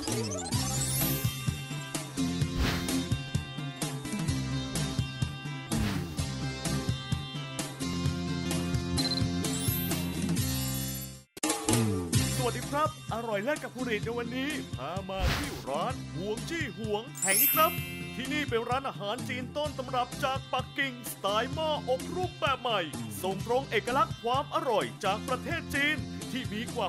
สวัสดีครับ อร่อยเลิศกับผู้รีดในวันนี้ พามาที่ร้านหวงจี้หวงแห่งนี้ครับ ที่นี่เป็นร้านอาหารจีนต้นตำรับจากปักกิ่งสไตล์หม้ออบรูปแบบใหม่ส่งตรงเอกลักษณ์ความอร่อยจากประเทศจีน มีกว่า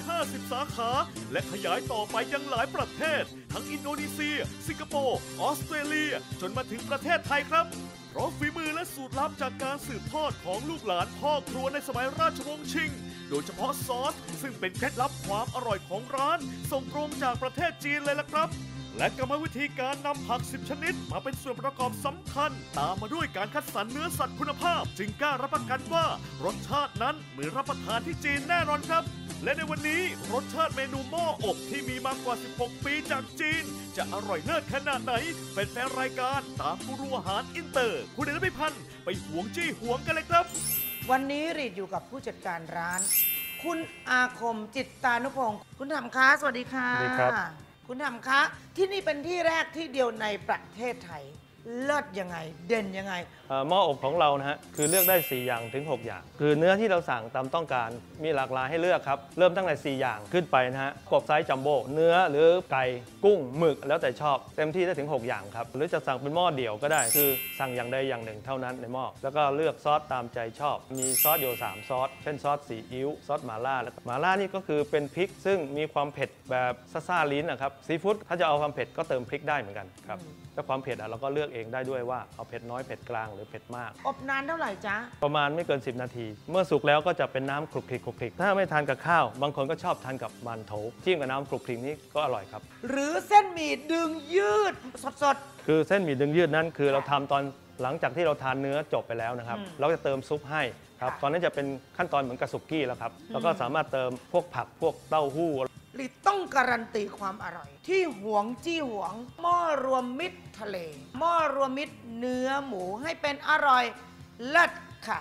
650 สาขา และขยายต่อไปยังหลายประเทศ ทั้งอินโดนีเซีย สิงคโปร์ ออสเตรเลีย จนมาถึงประเทศไทยครับ เพราะฝีมือและสูตรลับจากการสืบทอดของลูกหลานพ่อครัวในสมัยราชวงศ์ชิง โดยเฉพาะซอส ซึ่งเป็นเคล็ดลับความอร่อยของร้าน ส่งตรงจากประเทศจีนเลยล่ะครับ และกรรมวิธีการนำผัก 10 ชนิด มาเป็นส่วนประกอบสำคัญ ตามมาด้วยการคัดสรรเนื้อสัตว์คุณภาพ จึงกล้ารับประกันว่ารสชาตินั้นเหมือนรับประทานที่จีนแน่นอนครับ และในวันนี้รสชาติเมนูหม้ออบที่มีมากกว่า 16 ปีจากจีน จะอร่อยเลิศขนาดไหนเป็นแฟนรายการตามกูรูอาหารอินเตอร์ คุณเดชพิพันธ์ไปหวงจี้หวงกันเลยครับ วันนี้รีดอยู่กับผู้จัดการร้าน คุณอาคมจิตตานุพงศ์คุณธรรมคะสวัสดีค่ะสวัสดีครับ คุณธรรมคะ ที่นี่เป็นที่แรกที่เดียวในประเทศไทย เลิศยังไง เด่นยังไงเอ่อหม้ออบของเรานะฮะคือเลือกได้ 4 อย่างถึง 6 อย่าง คือเนื้อที่เราสั่งตามต้องการมีหลากหลายให้เลือกครับ เริ่มตั้งแต่ 4 อย่างขึ้นไปนะฮะกบไซส์จัมโบ้เนื้อหรือไก่กุ้งหมึกแล้วแต่ชอบ เต็มที่ได้ถึง 6 อย่างครับ หรือจะสั่งเป็นหม้อเดี่ยวก็ได้ คือสั่งอย่างใดอย่างหนึ่งเท่านั้นในหม้อแล้วก็เลือกซอสตามใจชอบ มีซอสอยู่สามซอสเช่นซอสซีอิ๊วซอสหม่าล่าแล้วก็หม่าล่านี่ก็คือเป็นพริกซึ่งมีความเผ็ด แบบซ่าๆลิ้นนะครับซีฟู้ดถ้าจะเอาความเผ็ดก็เติมพริกได้เหมือนกันครับแล้วความเผ็ดอะเราก็เลือกเองได้ด้วยว่าเอาเผ็ดน้อยเผ็ดกลางหรือเผ็ดมาก อบนานเท่าไหร่จ๊ะ ประมาณไม่เกิน 10 นาที เมื่อสุกแล้วก็จะเป็นน้ำคลุกคลิกคลุกคลิกถ้าไม่ทานกับข้าว บางคนก็ชอบทานกับมันโถจิ้มกับน้ำคลุกคลิกนี้ก็อร่อยครับ หรือเส้นหมี่ดึงยืดสดคือเส้นหมี่ดึงยืดนั้นคือเราทำตอนหลังจากที่เราทานเนื้อจบไปแล้วนะครับอืมเราจะเติมซุปให้ครับค่ะตอนนั้นจะเป็นขั้นตอนเหมือนกับสุกี้แล้วครับแล้วก็สามารถเติมพวกผักพวกเต้าหู้ ลิตต้องการันตีความอร่อย ที่หวงจี้หวง หม้อรวมมิตรทะเล หม้อรวมมิตรเนื้อหมูให้เป็นอร่อยเลิศค่ะ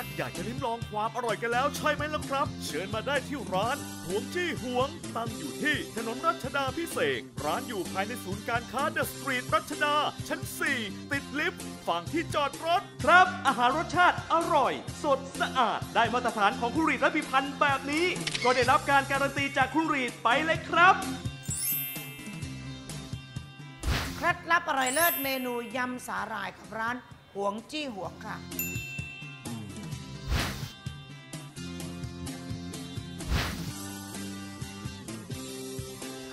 ชักอยากจะลิ้มลองความอร่อยกันแล้วใช่ไหมล่ะครับ เชิญมาได้ที่ร้านหวงจี้หวง ตั้งอยู่ที่ถนนรัชดาพิเศษกร้านอยู่ภายในศูนย์การค้าเดอะสตรีทรัชดา ชั้น 4 ติดลิฟต์ฝั่งที่จอดรถ ครับ อาหารรสชาติอร่อย สดสะอาด ได้มาตรฐานของครูรีดและพิพันธ์แบบนี้ ก็ได้รับการการันตีจากครูรีดไปเลยครับเคล็ดลับอร่อยเลิศเมนูยำสาหร่ายกับร้านหวงจี้หวงค่ะ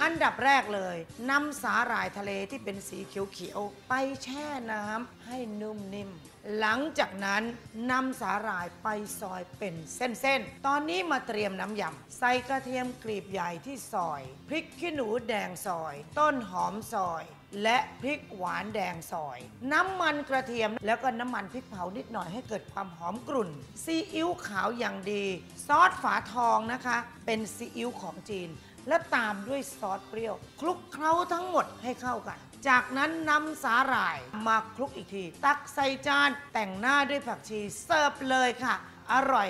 อันดับแรกเลยนำสาหร่ายทะเลที่เป็นสีเขียวๆไปแช่น้ำให้นุ่มนิ่ม หลังจากนั้นนำสาหร่ายไปซอยเป็นเส้นๆ ตอนนี้มาเตรียมน้ำยำใส่กระเทียมกลีบใหญ่ที่ซอย พริกขี้หนูแดงซอย ต้นหอมซอยและพริกหวานแดงซอย น้ำมันกระเทียมแล้วก็น้ำมันพริกเผานิดหน่อยให้เกิดความหอมกรุ่น ซีอิ๊วขาวอย่างดี ซอสฝาทองนะคะ เป็นซีอิ๊วของจีน และตามด้วยซอสเปรี้ยว คลุกเคล้าทั้งหมดให้เข้ากัน จากนั้นนำสาหร่ายมาคลุกอีกที ตักใส่จานแต่งหน้าด้วยผักชีเสิร์ฟเลยค่ะ อร่อย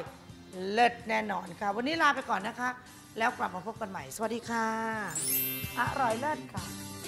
เลิศแน่นอนค่ะ วันนี้ลาไปก่อนนะคะ แล้วกลับมาพบกันใหม่ สวัสดีค่ะ อร่อยเลิศค่ะ